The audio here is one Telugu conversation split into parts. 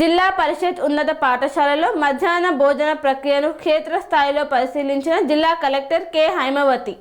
జిల్లా పరిషత్ ఉన్నత పాఠశాలలో మధ్యాహ్న భోజన ప్రక్రియను క్షేత్రస్థాయిలో పరిశీలించిన జిల్లా కలెక్టర్ కె. హైమవతి.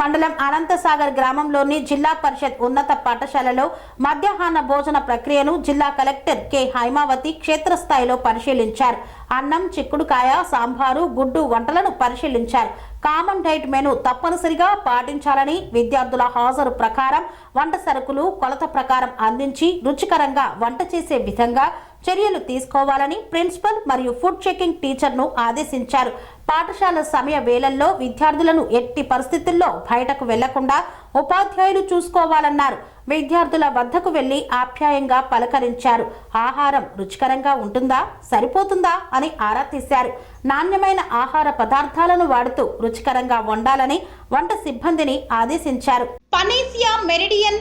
మండలం అనంతసాగర్ గ్రామంలోని జిల్లా పరిషత్ ఉన్నత పాఠశాలలో మధ్యాహ్న భోజన ప్రక్రియను జిల్లా కలెక్టర్ కె. హైమావతి క్షేత్రస్థాయిలో పరిశీలించారు. అన్నం చిక్కుడుకాయ సాంబారు గుడ్డు వంటలను పరిశీలించారు. కామన్ డైట్ మెను తప్పనిసరిగా పాటించాలని విద్యార్థుల హాజరు ప్రకారం వంట సరుకులు కొలత ప్రకారం అందించి రుచికరంగా వంట చేసే విధంగా చర్యలు తీసుకోవాలని ప్రిన్సిపల్ మరియు ఫుడ్ చెకింగ్ టీచర్ను ఆదేశించారు. పాఠశాల సమయ వేళల్లో విద్యార్థులను ఎట్టి పరిస్థితుల్లో బయటకు వెళ్ళకుండా ఉపాధ్యాయులు చూసుకోవాలన్నారు. విద్యార్థుల వద్దకు వెళ్ళి ఆప్యాయంగా పలకరించారు. ఆహారం రుచికరంగా ఉంటుందా సరిపోతుందా అని ఆరా తీశారు. నాణ్యమైన ఆహార పదార్థాలను వాడుతూ రుచికరంగా వండాలని వంట సిబ్బందిని ఆదేశించారు. పనేసియా మెరిడి